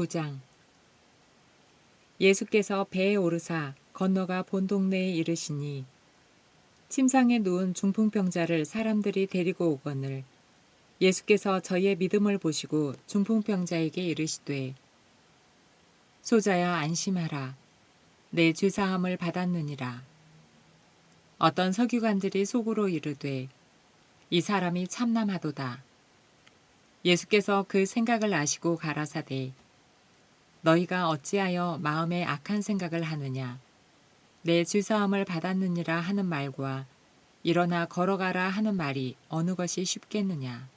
9장. 예수께서 배에 오르사 건너가 본 동네에 이르시니 침상에 누운 중풍병자를 사람들이 데리고 오거늘 예수께서 저희의 믿음을 보시고 중풍병자에게 이르시되 소자야 안심하라. 내 죄사함을 받았느니라. 어떤 서기관들이 속으로 이르되 이 사람이 참남하도다. 예수께서 그 생각을 아시고 가라사대 너희가 어찌하여 마음에 악한 생각을 하느냐? 내 죄사함을 받았느니라 하는 말과 일어나 걸어가라 하는 말이 어느 것이 쉽겠느냐?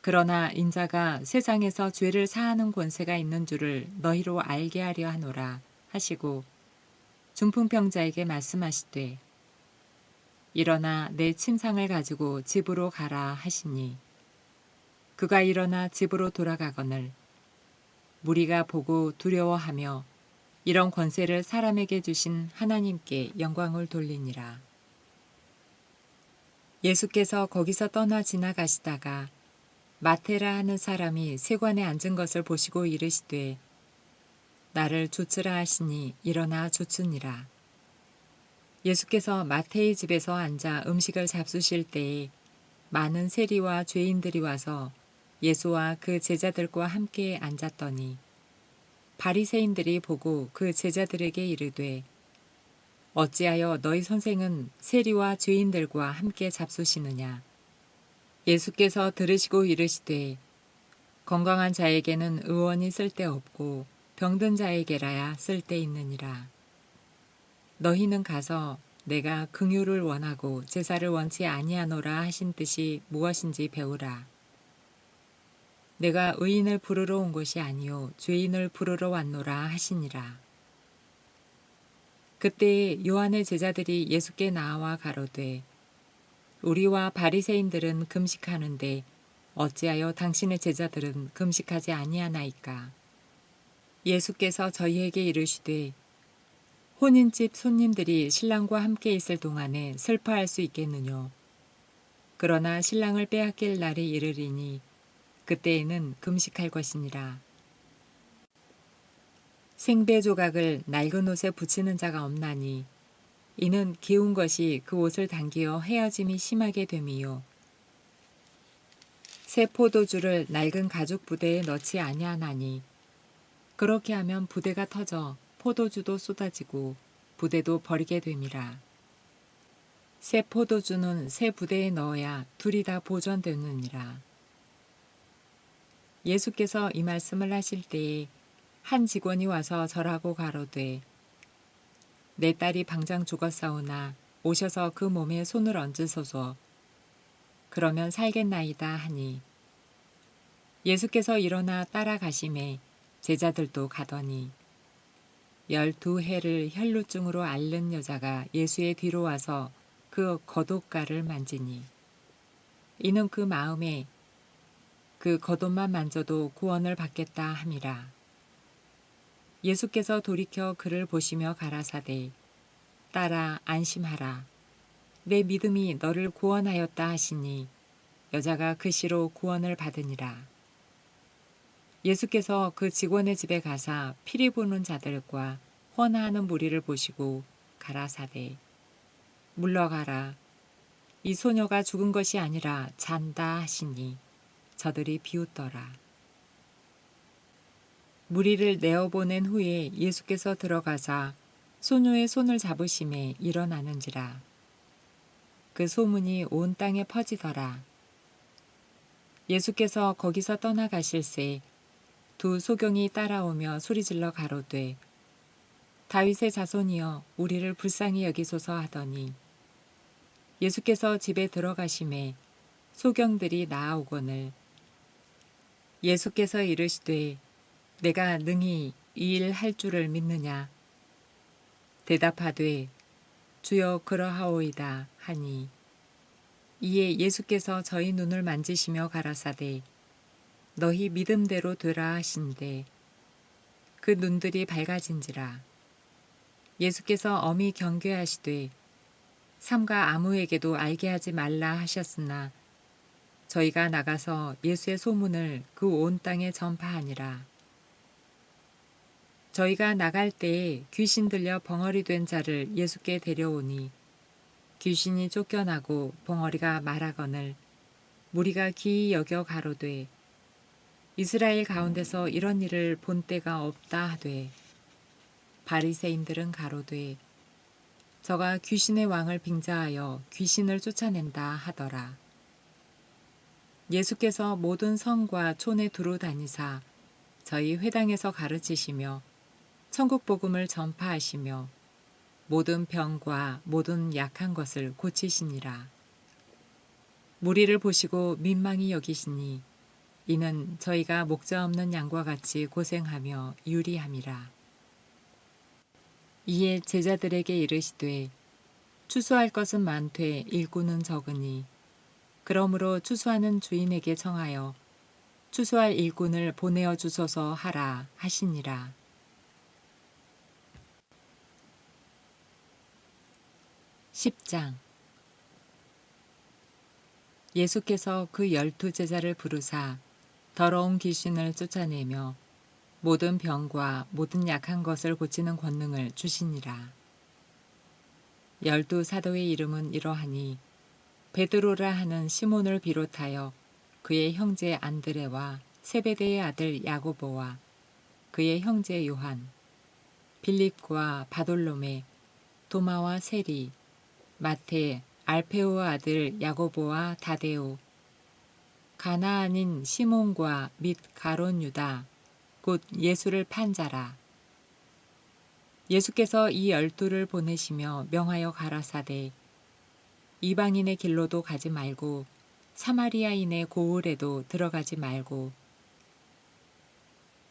그러나 인자가 세상에서 죄를 사하는 권세가 있는 줄을 너희로 알게 하려 하노라 하시고 중풍병자에게 말씀하시되 일어나 내 침상을 가지고 집으로 가라 하시니 그가 일어나 집으로 돌아가거늘 무리가 보고 두려워하며 이런 권세를 사람에게 주신 하나님께 영광을 돌리니라. 예수께서 거기서 떠나 지나가시다가 마테라 하는 사람이 세관에 앉은 것을 보시고 이르시되 나를 조치라 하시니 일어나 조치니라. 예수께서 마태의 집에서 앉아 음식을 잡수실 때에 많은 세리와 죄인들이 와서 예수와 그 제자들과 함께 앉았더니 바리새인들이 보고 그 제자들에게 이르되 어찌하여 너희 선생은 세리와 죄인들과 함께 잡수시느냐? 예수께서 들으시고 이르시되 건강한 자에게는 의원이 쓸데없고 병든 자에게라야 쓸데있느니라. 너희는 가서 내가 긍휼을 원하고 제사를 원치 아니하노라 하신 뜻이 무엇인지 배우라 내가 의인을 부르러 온 것이 아니요 죄인을 부르러 왔노라 하시니라. 그때 요한의 제자들이 예수께 나와 가로되 우리와 바리새인들은 금식하는데 어찌하여 당신의 제자들은 금식하지 아니하나이까 예수께서 저희에게 이르시되 혼인집 손님들이 신랑과 함께 있을 동안에 슬퍼할 수 있겠느뇨 그러나 신랑을 빼앗길 날이 이르리니 그때에는 금식할 것이니라. 생배 조각을 낡은 옷에 붙이는 자가 없나니 이는 기운 것이 그 옷을 당기어 헤어짐이 심하게 됨이요. 새 포도주를 낡은 가죽 부대에 넣지 아니하나니 그렇게 하면 부대가 터져 포도주도 쏟아지고 부대도 버리게 됨이라. 새 포도주는 새 부대에 넣어야 둘이 다 보존되느니라. 예수께서 이 말씀을 하실 때에 한 직원이 와서 절하고 가로되 내 딸이 방장 죽었사오나 오셔서 그 몸에 손을 얹으소서. 그러면 살겠나이다 하니. 예수께서 일어나 따라가심에 제자들도 가더니 열두 해를 혈루증으로 앓는 여자가 예수의 뒤로 와서 그 겉옷가를 만지니. 이는 그 마음에 그 겉옷만 만져도 구원을 받겠다 함이라. 예수께서 돌이켜 그를 보시며 가라사대 따라 안심하라. 내 믿음이 너를 구원하였다 하시니 여자가 그 시로 구원을 받으니라. 예수께서 그 직원의 집에 가사 피리 부는 자들과 헌화하는 무리를 보시고 가라사대 물러가라. 이 소녀가 죽은 것이 아니라 잔다 하시니 저들이 비웃더라. 무리를 내어보낸 후에 예수께서 들어가사 소녀의 손을 잡으심에 일어나는지라. 그 소문이 온 땅에 퍼지더라. 예수께서 거기서 떠나가실새 두 소경이 따라오며 소리질러 가로되 다윗의 자손이여 우리를 불쌍히 여기소서 하더니 예수께서 집에 들어가심에 소경들이 나아오거늘 예수께서 이르시되 내가 능히 이 일 할 줄을 믿느냐? 대답하되 주여 그러하오이다 하니. 이에 예수께서 저희 눈을 만지시며 가라사대 너희 믿음대로 되라 하신대. 그 눈들이 밝아진지라. 예수께서 엄히 경계하시되 삼가 아무에게도 알게 하지 말라 하셨으나 저희가 나가서 예수의 소문을 그 온 땅에 전파하니라. 저희가 나갈 때에 귀신 들려 벙어리 된 자를 예수께 데려오니 귀신이 쫓겨나고 벙어리가 말하거늘 무리가 기이 여겨 가로되 이스라엘 가운데서 이런 일을 본 때가 없다 하되 바리새인들은 가로되 저가 귀신의 왕을 빙자하여 귀신을 쫓아낸다 하더라. 예수께서 모든 성과 촌에 두루 다니사 저희 회당에서 가르치시며 천국 복음을 전파하시며 모든 병과 모든 약한 것을 고치시니라. 무리를 보시고 민망히 여기시니 이는 저희가 목자 없는 양과 같이 고생하며 유리함이라. 이에 제자들에게 이르시되 추수할 것은 많되 일꾼은 적으니 그러므로 추수하는 주인에게 청하여 추수할 일꾼을 보내어 주소서 하라 하시니라. 십장 예수께서 그 열두 제자를 부르사 더러운 귀신을 쫓아내며 모든 병과 모든 약한 것을 고치는 권능을 주시니라. 열두 사도의 이름은 이러하니 베드로라 하는 시몬을 비롯하여 그의 형제 안드레와 세베대의 아들 야고보와 그의 형제 요한, 빌립과 바돌로메, 도마와 세리, 마테, 알페오 아들 야고보와 다데오, 가나안인 시몬과 및 가론 유다, 곧 예수를 판 자라. 예수께서 이 열두를 보내시며 명하여 가라사대 이방인의 길로도 가지 말고 사마리아인의 고을에도 들어가지 말고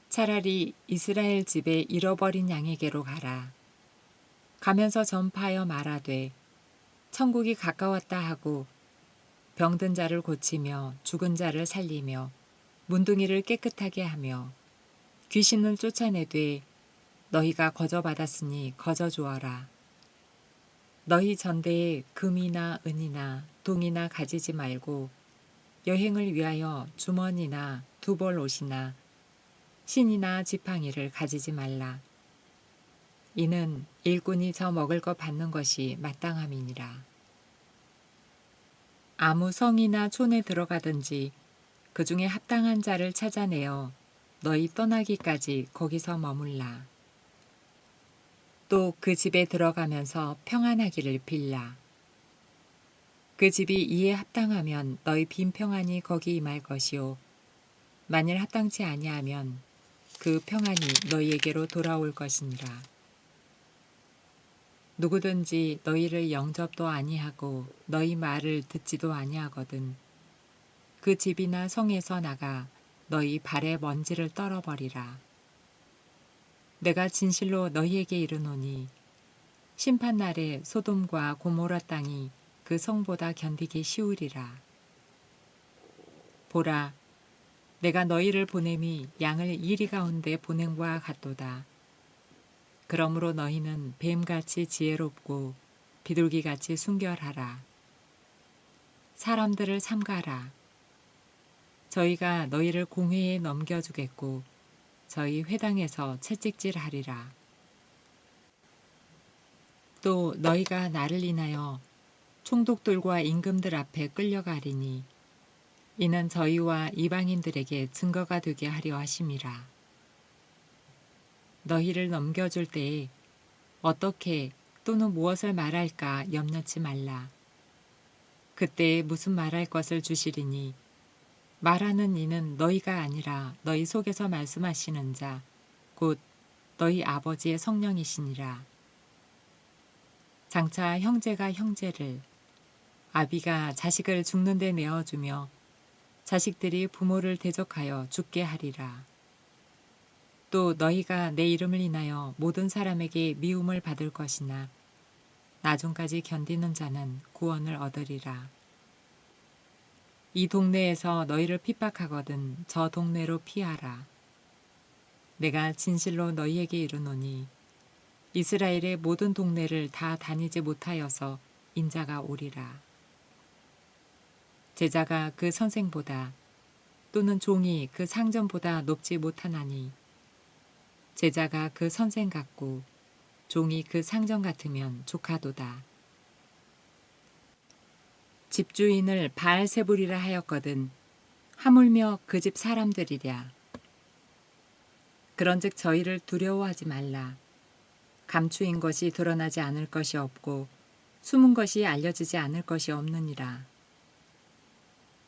차라리 이스라엘 집에 잃어버린 양에게로 가라. 가면서 전파하여 말하되 천국이 가까웠다 하고 병든 자를 고치며 죽은 자를 살리며 문둥이를 깨끗하게 하며 귀신을 쫓아내되 너희가 거저 받았으니 거저 주어라. 너희 전대에 금이나 은이나 동이나 가지지 말고 여행을 위하여 주머니나 두벌 옷이나 신이나 지팡이를 가지지 말라. 이는 일꾼이 저 먹을 것 받는 것이 마땅함이니라. 아무 성이나 촌에 들어가든지 그 중에 합당한 자를 찾아내어 너희 떠나기까지 거기서 머물라. 또 그 집에 들어가면서 평안하기를 빌라. 그 집이 이에 합당하면 너희 빈 평안이 거기 임할 것이요. 만일 합당치 아니하면 그 평안이 너희에게로 돌아올 것이니라. 누구든지 너희를 영접도 아니하고 너희 말을 듣지도 아니하거든. 그 집이나 성에서 나가 너희 발에 먼지를 떨어버리라. 내가 진실로 너희에게 이르노니 심판 날에 소돔과 고모라 땅이 그 성보다 견디기 쉬우리라. 보라, 내가 너희를 보냄이 양을 이리 가운데 보냄과 같도다. 그러므로 너희는 뱀같이 지혜롭고 비둘기같이 순결하라. 사람들을 삼가라. 저희가 너희를 공회에 넘겨주겠고 저희 회당에서 채찍질하리라. 또 너희가 나를 인하여 총독들과 임금들 앞에 끌려가리니 이는 저희와 이방인들에게 증거가 되게 하려 하심이라. 너희를 넘겨줄 때에 어떻게 또는 무엇을 말할까 염려치 말라. 그때 무슨 말할 것을 주시리니 말하는 이는 너희가 아니라 너희 속에서 말씀하시는 자, 곧 너희 아버지의 성령이시니라. 장차 형제가 형제를, 아비가 자식을 죽는 데 내어주며 자식들이 부모를 대적하여 죽게 하리라. 또 너희가 내 이름을 인하여 모든 사람에게 미움을 받을 것이나 나중까지 견디는 자는 구원을 얻으리라. 이 동네에서 너희를 핍박하거든 저 동네로 피하라. 내가 진실로 너희에게 이르노니 이스라엘의 모든 동네를 다 다니지 못하여서 인자가 오리라. 제자가 그 선생보다 또는 종이 그 상전보다 높지 못하나니 제자가 그 선생 같고 종이 그 상전 같으면 조카도다. 집주인을 바알세불이라 하였거든 하물며 그 집 사람들이랴. 그런즉 저희를 두려워하지 말라. 감추인 것이 드러나지 않을 것이 없고 숨은 것이 알려지지 않을 것이 없느니라.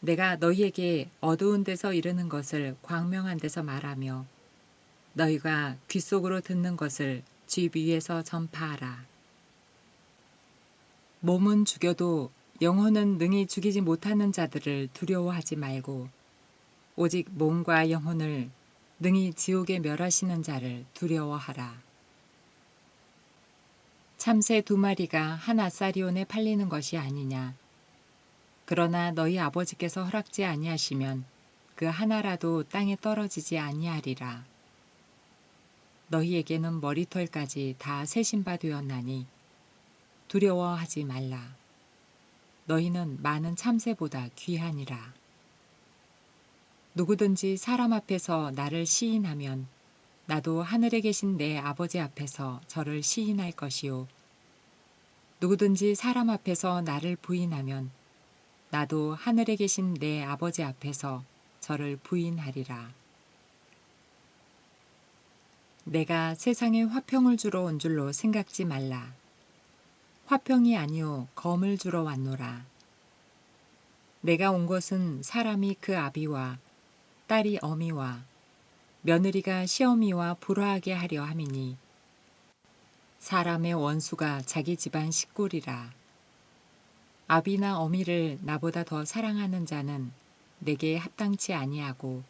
내가 너희에게 어두운 데서 이르는 것을 광명한 데서 말하며 너희가 귀 속으로 듣는 것을 집 위에서 전파하라. 몸은 죽여도 영혼은 능히 죽이지 못하는 자들을 두려워하지 말고 오직 몸과 영혼을 능히 지옥에 멸하시는 자를 두려워하라. 참새 두 마리가 한 아사리온에 팔리는 것이 아니냐. 그러나 너희 아버지께서 허락지 아니하시면 그 하나라도 땅에 떨어지지 아니하리라. 너희에게는 머리털까지 다 세신 바 되었나니 두려워하지 말라. 너희는 많은 참새보다 귀하니라. 누구든지 사람 앞에서 나를 시인하면 나도 하늘에 계신 내 아버지 앞에서 저를 시인할 것이요. 누구든지 사람 앞에서 나를 부인하면 나도 하늘에 계신 내 아버지 앞에서 저를 부인하리라. 내가 세상에 화평을 주러 온 줄로 생각지 말라. 화평이 아니요 검을 주러 왔노라. 내가 온 것은 사람이 그 아비와 딸이 어미와 며느리가 시어미와 불화하게 하려 함이니 사람의 원수가 자기 집안 식구리라. 아비나 어미를 나보다 더 사랑하는 자는 내게 합당치 아니하고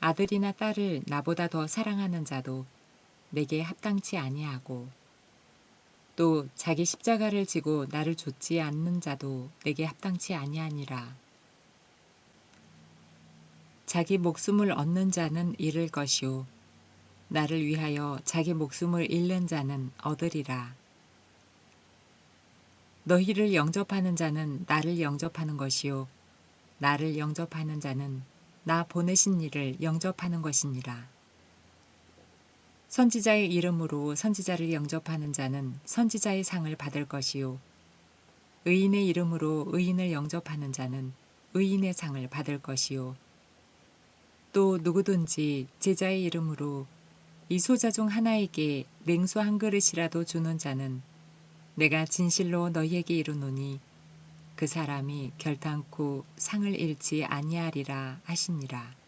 아들이나 딸을 나보다 더 사랑하는 자도 내게 합당치 아니하고 또 자기 십자가를 지고 나를 좇지 않는 자도 내게 합당치 아니하니라. 자기 목숨을 얻는 자는 잃을 것이요 나를 위하여 자기 목숨을 잃는 자는 얻으리라. 너희를 영접하는 자는 나를 영접하는 것이요 나를 영접하는 자는 나 보내신 이를 영접하는 것이니라. 선지자의 이름으로 선지자를 영접하는 자는 선지자의 상을 받을 것이요 의인의 이름으로 의인을 영접하는 자는 의인의 상을 받을 것이요 또 누구든지 제자의 이름으로 이 소자 중 하나에게 냉수 한 그릇이라도 주는 자는 내가 진실로 너희에게 이르노니 그 사람이 결탄코 상을 잃지 아니하리라 하시니라.